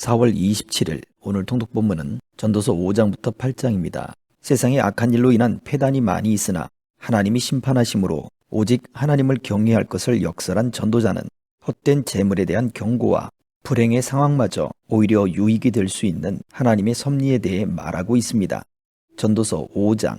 4월 27일 오늘 통독 본문은 전도서 5장부터 8장입니다. 세상에 악한 일로 인한 폐단이 많이 있으나 하나님이 심판하심으로 오직 하나님을 경외할 것을 역설한 전도자는 헛된 재물에 대한 경고와 불행의 상황마저 오히려 유익이 될 수 있는 하나님의 섭리에 대해 말하고 있습니다. 전도서 5장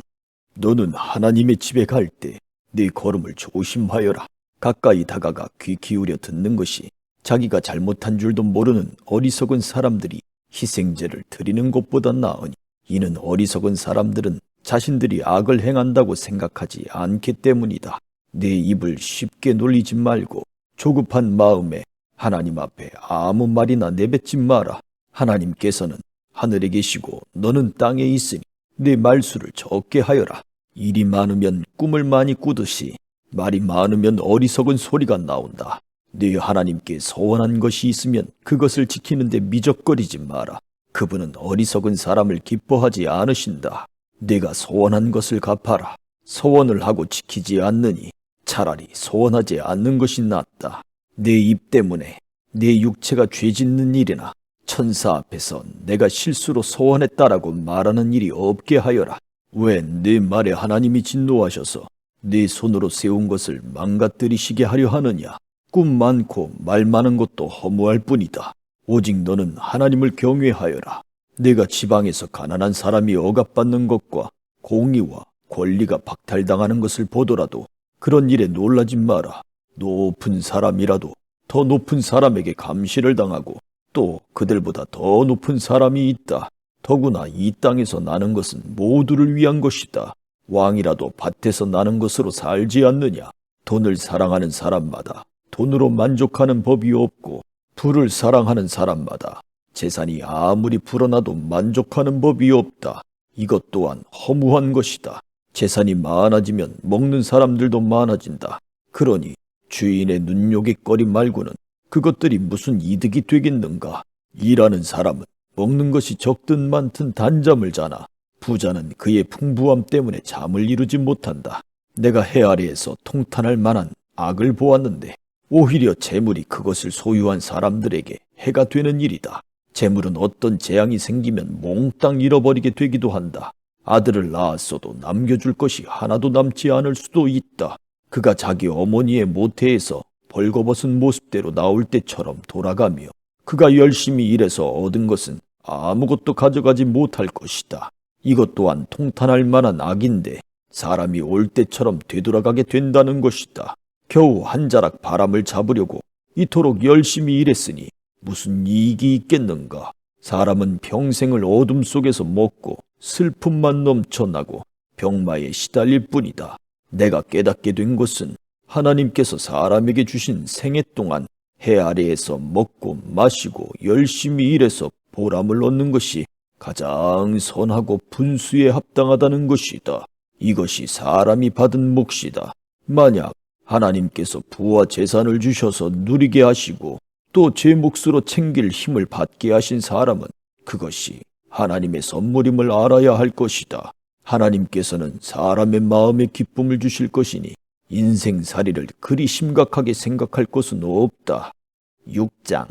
너는 하나님의 집에 갈 때 네 걸음을 조심하여라. 가까이 다가가 귀 기울여 듣는 것이 자기가 잘못한 줄도 모르는 어리석은 사람들이 희생제를 드리는 것보다 나으니 이는 어리석은 사람들은 자신들이 악을 행한다고 생각하지 않기 때문이다. 네 입을 쉽게 놀리지 말고 조급한 마음에 하나님 앞에 아무 말이나 내뱉지 마라. 하나님께서는 하늘에 계시고 너는 땅에 있으니 네 말수를 적게 하여라. 일이 많으면 꿈을 많이 꾸듯이 말이 많으면 어리석은 소리가 나온다. 네 하나님께 소원한 것이 있으면 그것을 지키는데 미적거리지 마라. 그분은 어리석은 사람을 기뻐하지 않으신다. 네가 소원한 것을 갚아라. 소원을 하고 지키지 않느니 차라리 소원하지 않는 것이 낫다. 네 입 때문에 네 육체가 죄 짓는 일이나 천사 앞에서 내가 실수로 소원했다라고 말하는 일이 없게 하여라. 왜 네 말에 하나님이 진노하셔서 네 손으로 세운 것을 망가뜨리시게 하려 하느냐? 꿈 많고 말 많은 것도 허무할 뿐이다. 오직 너는 하나님을 경외하여라. 내가 지방에서 가난한 사람이 억압받는 것과 공의와 권리가 박탈당하는 것을 보더라도 그런 일에 놀라지 마라. 높은 사람이라도 더 높은 사람에게 감시를 당하고 또 그들보다 더 높은 사람이 있다. 더구나 이 땅에서 나는 것은 모두를 위한 것이다. 왕이라도 밭에서 나는 것으로 살지 않느냐. 돈을 사랑하는 사람마다 돈으로 만족하는 법이 없고 부를 사랑하는 사람마다 재산이 아무리 불어나도 만족하는 법이 없다. 이것 또한 허무한 것이다. 재산이 많아지면 먹는 사람들도 많아진다. 그러니 주인의 눈요깃거리 말고는 그것들이 무슨 이득이 되겠는가? 일하는 사람은 먹는 것이 적든 많든 단잠을 자나 부자는 그의 풍부함 때문에 잠을 이루지 못한다. 내가 해 아래에서 통탄할 만한 악을 보았는데 오히려 재물이 그것을 소유한 사람들에게 해가 되는 일이다. 재물은 어떤 재앙이 생기면 몽땅 잃어버리게 되기도 한다. 아들을 낳았어도 남겨줄 것이 하나도 남지 않을 수도 있다. 그가 자기 어머니의 모태에서 벌거벗은 모습대로 나올 때처럼 돌아가며 그가 열심히 일해서 얻은 것은 아무것도 가져가지 못할 것이다. 이것 또한 통탄할 만한 악인데 사람이 올 때처럼 되돌아가게 된다는 것이다. 겨우 한 자락 바람을 잡으려고 이토록 열심히 일했으니 무슨 이익이 있겠는가? 사람은 평생을 어둠 속에서 먹고 슬픔만 넘쳐나고 병마에 시달릴 뿐이다. 내가 깨닫게 된 것은 하나님께서 사람에게 주신 생애 동안 해 아래에서 먹고 마시고 열심히 일해서 보람을 얻는 것이 가장 선하고 분수에 합당하다는 것이다. 이것이 사람이 받은 몫이다. 만약 하나님께서 부와 재산을 주셔서 누리게 하시고 또 제 몫으로 챙길 힘을 받게 하신 사람은 그것이 하나님의 선물임을 알아야 할 것이다. 하나님께서는 사람의 마음에 기쁨을 주실 것이니 인생살이를 그리 심각하게 생각할 것은 없다. 6장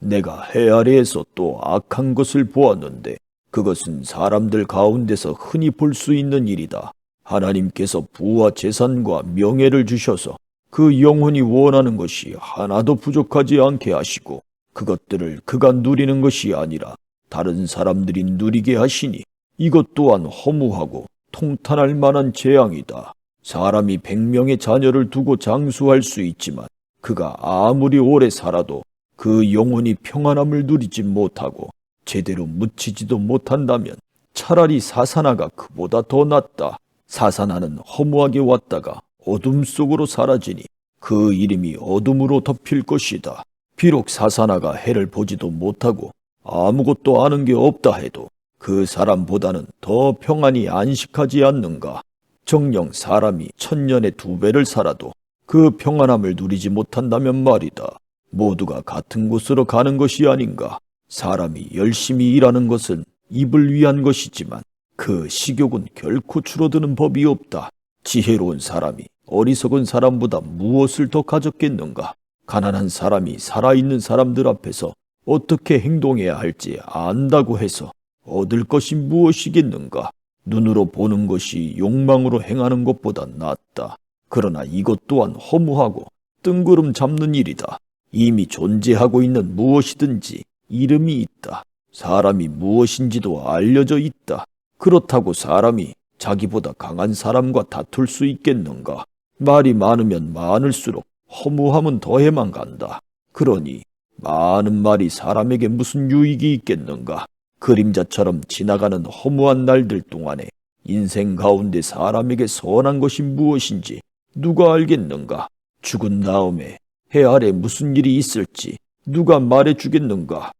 내가 해 아래에서 또 악한 것을 보았는데 그것은 사람들 가운데서 흔히 볼 수 있는 일이다. 하나님께서 부와 재산과 명예를 주셔서 그 영혼이 원하는 것이 하나도 부족하지 않게 하시고 그것들을 그가 누리는 것이 아니라 다른 사람들이 누리게 하시니 이것 또한 허무하고 통탄할 만한 재앙이다. 사람이 백명의 자녀를 두고 장수할 수 있지만 그가 아무리 오래 살아도 그 영혼이 평안함을 누리지 못하고 제대로 묻히지도 못한다면 차라리 사사나가 그보다 더 낫다. 사사나는 허무하게 왔다가 어둠 속으로 사라지니 그 이름이 어둠으로 덮일 것이다. 비록 사사나가 해를 보지도 못하고 아무것도 아는 게 없다 해도 그 사람보다는 더 평안히 안식하지 않는가. 정령 사람이 천년의 두 배를 살아도 그 평안함을 누리지 못한다면 말이다. 모두가 같은 곳으로 가는 것이 아닌가. 사람이 열심히 일하는 것은 입을 위한 것이지만 그 식욕은 결코 줄어드는 법이 없다. 지혜로운 사람이 어리석은 사람보다 무엇을 더 가졌겠는가? 가난한 사람이 살아있는 사람들 앞에서 어떻게 행동해야 할지 안다고 해서 얻을 것이 무엇이겠는가? 눈으로 보는 것이 욕망으로 행하는 것보다 낫다. 그러나 이것 또한 허무하고 뜬구름 잡는 일이다. 이미 존재하고 있는 무엇이든지 이름이 있다. 사람이 무엇인지도 알려져 있다. 그렇다고 사람이 자기보다 강한 사람과 다툴 수 있겠는가? 말이 많으면 많을수록 허무함은 더해만 간다. 그러니 많은 말이 사람에게 무슨 유익이 있겠는가? 그림자처럼 지나가는 허무한 날들 동안에 인생 가운데 사람에게 선한 것이 무엇인지 누가 알겠는가? 죽은 다음에 해 아래 무슨 일이 있을지 누가 말해주겠는가?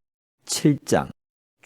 7장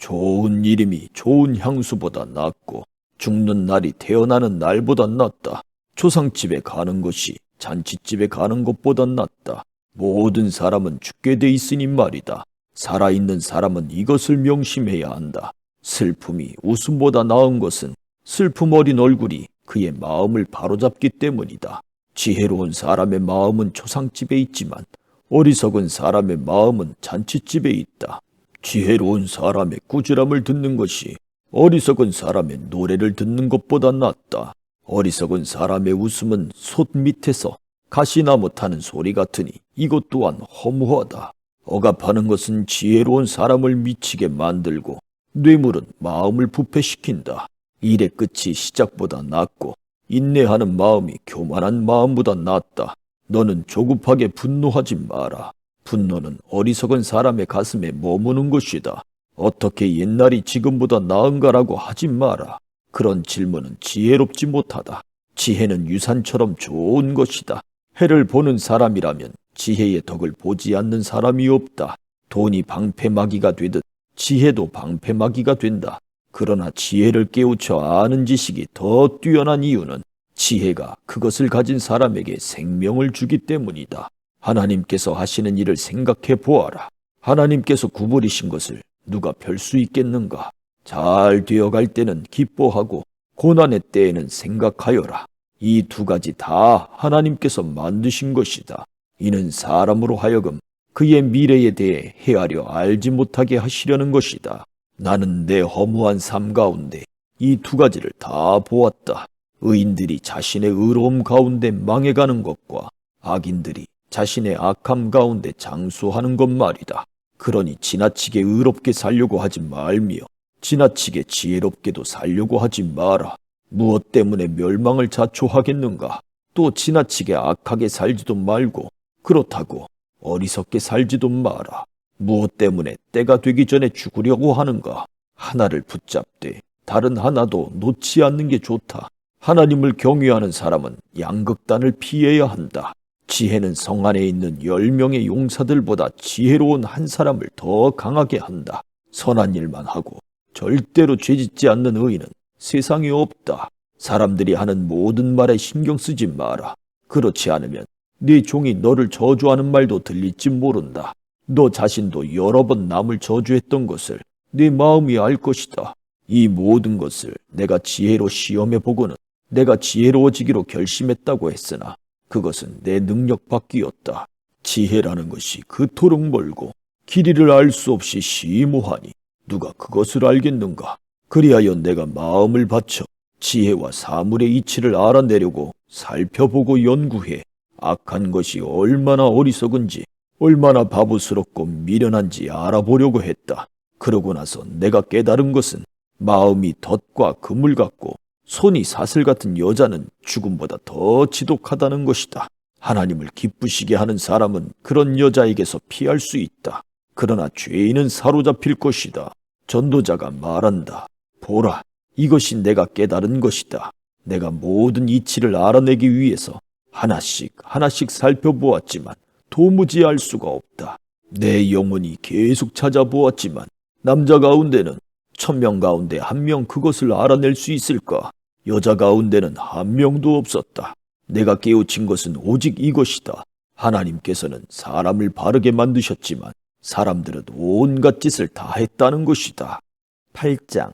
좋은 이름이 좋은 향수보다 낫고 죽는 날이 태어나는 날보다 낫다. 조상집에 가는 것이 잔치집에 가는 것보다 낫다. 모든 사람은 죽게 돼 있으니 말이다. 살아있는 사람은 이것을 명심해야 한다. 슬픔이 웃음보다 나은 것은 슬픔 어린 얼굴이 그의 마음을 바로잡기 때문이다. 지혜로운 사람의 마음은 초상집에 있지만 어리석은 사람의 마음은 잔치집에 있다. 지혜로운 사람의 꾸지람을 듣는 것이 어리석은 사람의 노래를 듣는 것보다 낫다. 어리석은 사람의 웃음은 솥 밑에서 가시나무 타는 소리 같으니 이것 또한 허무하다. 억압하는 것은 지혜로운 사람을 미치게 만들고 뇌물은 마음을 부패시킨다. 일의 끝이 시작보다 낫고 인내하는 마음이 교만한 마음보다 낫다. 너는 조급하게 분노하지 마라. 분노는 어리석은 사람의 가슴에 머무는 것이다. 어떻게 옛날이 지금보다 나은가라고 하지 마라. 그런 질문은 지혜롭지 못하다. 지혜는 유산처럼 좋은 것이다. 해를 보는 사람이라면 지혜의 덕을 보지 않는 사람이 없다. 돈이 방패막이가 되듯 지혜도 방패막이가 된다. 그러나 지혜를 깨우쳐 아는 지식이 더 뛰어난 이유는 지혜가 그것을 가진 사람에게 생명을 주기 때문이다. 하나님께서 하시는 일을 생각해 보아라. 하나님께서 구부리신 것을 누가 펼수 있겠는가? 잘 되어갈 때는 기뻐하고 고난의 때에는 생각하여라. 이 두 가지 다 하나님께서 만드신 것이다. 이는 사람으로 하여금 그의 미래에 대해 헤아려 알지 못하게 하시려는 것이다. 나는 내 허무한 삶 가운데 이 두 가지를 다 보았다. 의인들이 자신의 의로움 가운데 망해가는 것과 악인들이 자신의 악함 가운데 장수하는 것 말이다. 그러니 지나치게 의롭게 살려고 하지 말며 지나치게 지혜롭게도 살려고 하지 마라. 무엇 때문에 멸망을 자초하겠는가? 또 지나치게 악하게 살지도 말고 그렇다고 어리석게 살지도 마라. 무엇 때문에 때가 되기 전에 죽으려고 하는가? 하나를 붙잡되 다른 하나도 놓지 않는 게 좋다. 하나님을 경외하는 사람은 양극단을 피해야 한다. 지혜는 성 안에 있는 열 명의 용사들보다 지혜로운 한 사람을 더 강하게 한다. 선한 일만 하고 절대로 죄짓지 않는 의인은 세상에 없다. 사람들이 하는 모든 말에 신경 쓰지 마라. 그렇지 않으면 네 종이 너를 저주하는 말도 들릴지 모른다. 너 자신도 여러 번 남을 저주했던 것을 네 마음이 알 것이다. 이 모든 것을 내가 지혜로 시험해 보고는 내가 지혜로워지기로 결심했다고 했으나 그것은 내 능력 밖이었다. 지혜라는 것이 그토록 멀고 길이를 알 수 없이 심오하니 누가 그것을 알겠는가? 그리하여 내가 마음을 바쳐 지혜와 사물의 이치를 알아내려고 살펴보고 연구해 악한 것이 얼마나 어리석은지 얼마나 바보스럽고 미련한지 알아보려고 했다. 그러고 나서 내가 깨달은 것은 마음이 덫과 그물 같고 손이 사슬 같은 여자는 죽음보다 더 지독하다는 것이다. 하나님을 기쁘시게 하는 사람은 그런 여자에게서 피할 수 있다. 그러나 죄인은 사로잡힐 것이다. 전도자가 말한다. 보라, 이것이 내가 깨달은 것이다. 내가 모든 이치를 알아내기 위해서 하나씩 하나씩 살펴보았지만 도무지 알 수가 없다. 내 영혼이 계속 찾아보았지만 남자 가운데는 천명 가운데 한 명 그것을 알아낼 수 있을까? 여자 가운데는 한 명도 없었다. 내가 깨우친 것은 오직 이것이다. 하나님께서는 사람을 바르게 만드셨지만 사람들은 온갖 짓을 다 했다는 것이다. 8장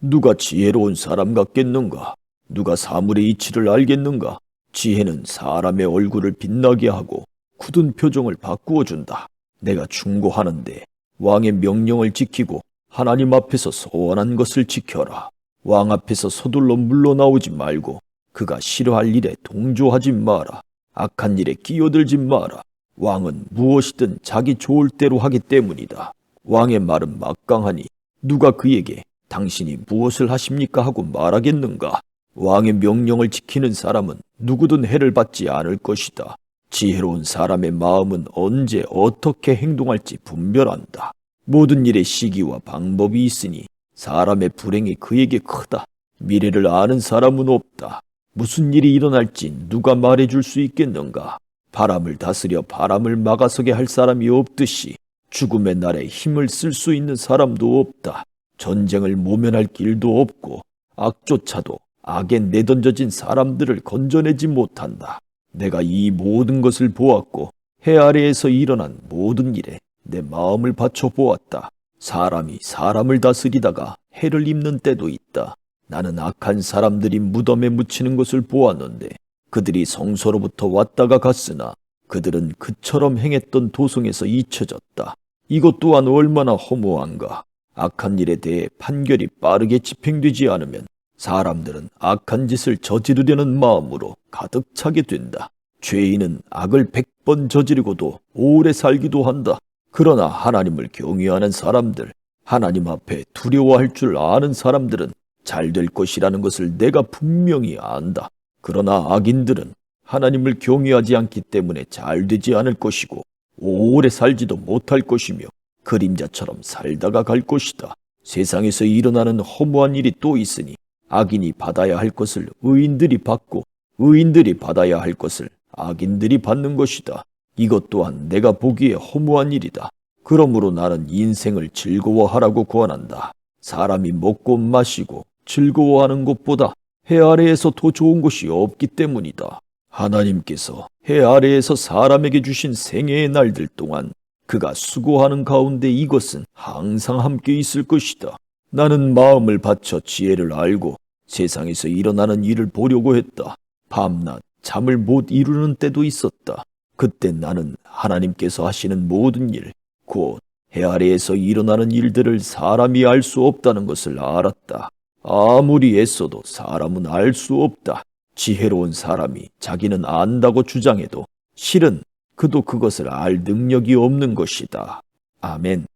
누가 지혜로운 사람 같겠는가? 누가 사물의 이치를 알겠는가? 지혜는 사람의 얼굴을 빛나게 하고 굳은 표정을 바꾸어 준다. 내가 충고하는데 왕의 명령을 지키고 하나님 앞에서 소원한 것을 지켜라. 왕 앞에서 서둘러 물러나오지 말고 그가 싫어할 일에 동조하지 마라. 악한 일에 끼어들지 마라. 왕은 무엇이든 자기 좋을 대로 하기 때문이다. 왕의 말은 막강하니 누가 그에게 당신이 무엇을 하십니까 하고 말하겠는가? 왕의 명령을 지키는 사람은 누구든 해를 받지 않을 것이다. 지혜로운 사람의 마음은 언제 어떻게 행동할지 분별한다. 모든 일에 시기와 방법이 있으니 사람의 불행이 그에게 크다. 미래를 아는 사람은 없다. 무슨 일이 일어날지 누가 말해줄 수 있겠는가? 바람을 다스려 바람을 막아서게 할 사람이 없듯이 죽음의 날에 힘을 쓸 수 있는 사람도 없다. 전쟁을 모면할 길도 없고 악조차도 악에 내던져진 사람들을 건져내지 못한다. 내가 이 모든 것을 보았고 해 아래에서 일어난 모든 일에 내 마음을 바쳐 보았다. 사람이 사람을 다스리다가 해를 입는 때도 있다. 나는 악한 사람들이 무덤에 묻히는 것을 보았는데 그들이 성소로부터 왔다가 갔으나 그들은 그처럼 행했던 도성에서 잊혀졌다. 이것 또한 얼마나 허무한가. 악한 일에 대해 판결이 빠르게 집행되지 않으면 사람들은 악한 짓을 저지르려는 마음으로 가득 차게 된다. 죄인은 악을 백번 저지르고도 오래 살기도 한다. 그러나 하나님을 경외하는 사람들, 하나님 앞에 두려워할 줄 아는 사람들은 잘 될 것이라는 것을 내가 분명히 안다. 그러나 악인들은 하나님을 경외하지 않기 때문에 잘 되지 않을 것이고 오래 살지도 못할 것이며 그림자처럼 살다가 갈 것이다. 세상에서 일어나는 허무한 일이 또 있으니 악인이 받아야 할 것을 의인들이 받고 의인들이 받아야 할 것을 악인들이 받는 것이다. 이것 또한 내가 보기에 허무한 일이다. 그러므로 나는 인생을 즐거워하라고 권한다. 사람이 먹고 마시고 즐거워하는 것보다 해 아래에서 더 좋은 것이 없기 때문이다. 하나님께서 해 아래에서 사람에게 주신 생애의 날들 동안 그가 수고하는 가운데 이것은 항상 함께 있을 것이다. 나는 마음을 바쳐 지혜를 알고 세상에서 일어나는 일을 보려고 했다. 밤낮 잠을 못 이루는 때도 있었다. 그때 나는 하나님께서 하시는 모든 일, 곧 해 아래에서 일어나는 일들을 사람이 알 수 없다는 것을 알았다. 아무리 애써도 사람은 알 수 없다. 지혜로운 사람이 자기는 안다고 주장해도 실은 그도 그것을 알 능력이 없는 것이다. 아멘.